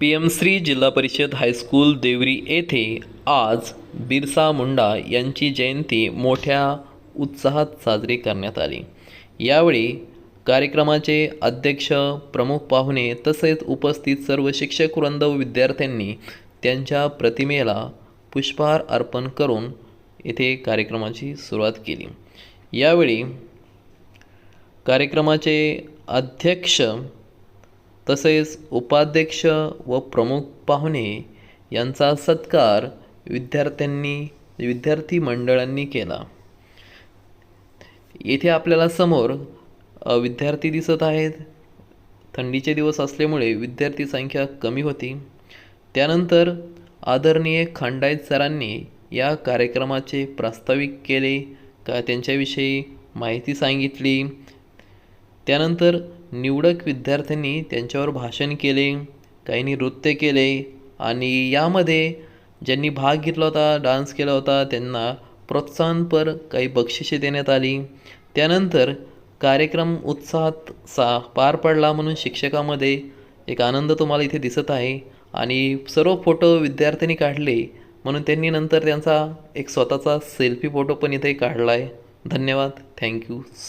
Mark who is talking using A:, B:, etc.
A: P M Shri जिल्हा परिषद high school Deori येथे आज बिरसा मुंडा यांची जयंती मोठ्या उत्साहात साजरी करण्यात आली. यावेळी कार्यक्रमाचे अध्यक्ष प्रमुख पाहुणे तसेच उपस्थित सर्व शिक्षक वृंद व विद्यार्थ्यांनी त्यांच्या प्रतिमेला पुष्पहार अर्पण करून येथे कार्यक्रमाची सुरुवात केली. यावेळी कार्यक्रमाचे अध्यक्ष तसेच उपाध्यक्ष व प्रमुख पाहुणे यांचा सत्कार विद्यार्थ्यांनी विद्यार्थी मंडळांनी केला. येथे आपल्याला समोर विद्यार्थी दिसत आहेत. थंडीचे दिवस असल्यामुळे विद्यार्थी संख्या कमी होती. त्यानंतर आदरणीय खंडायत सरांनी या कार्यक्रमाचे प्रास्ताविक केले का त्यांच्याविषयी माहिती सांगितली. त्यानंतर निवडक विद्यार्थ्यांनी त्यांच्यावर भाषण केले काहींनी नृत्य केले आणि यामध्ये ज्यांनी भाग घेतला होता डान्स केला होता त्यांना प्रोत्साहनपर काही बक्षिसे देण्यात आली. त्यानंतर कार्यक्रम उत्साहात सा पार पडला म्हणून शिक्षकामध्ये एक आनंद तुम्हाला इथे दिसत आहे आणि सर्व फोटो विद्यार्थ्यांनी काढले म्हणून त्यांनी नंतर त्यांचा एक स्वतःचा सेल्फी फोटो पण इथे काढला आहे धन्यवाद थँक्यू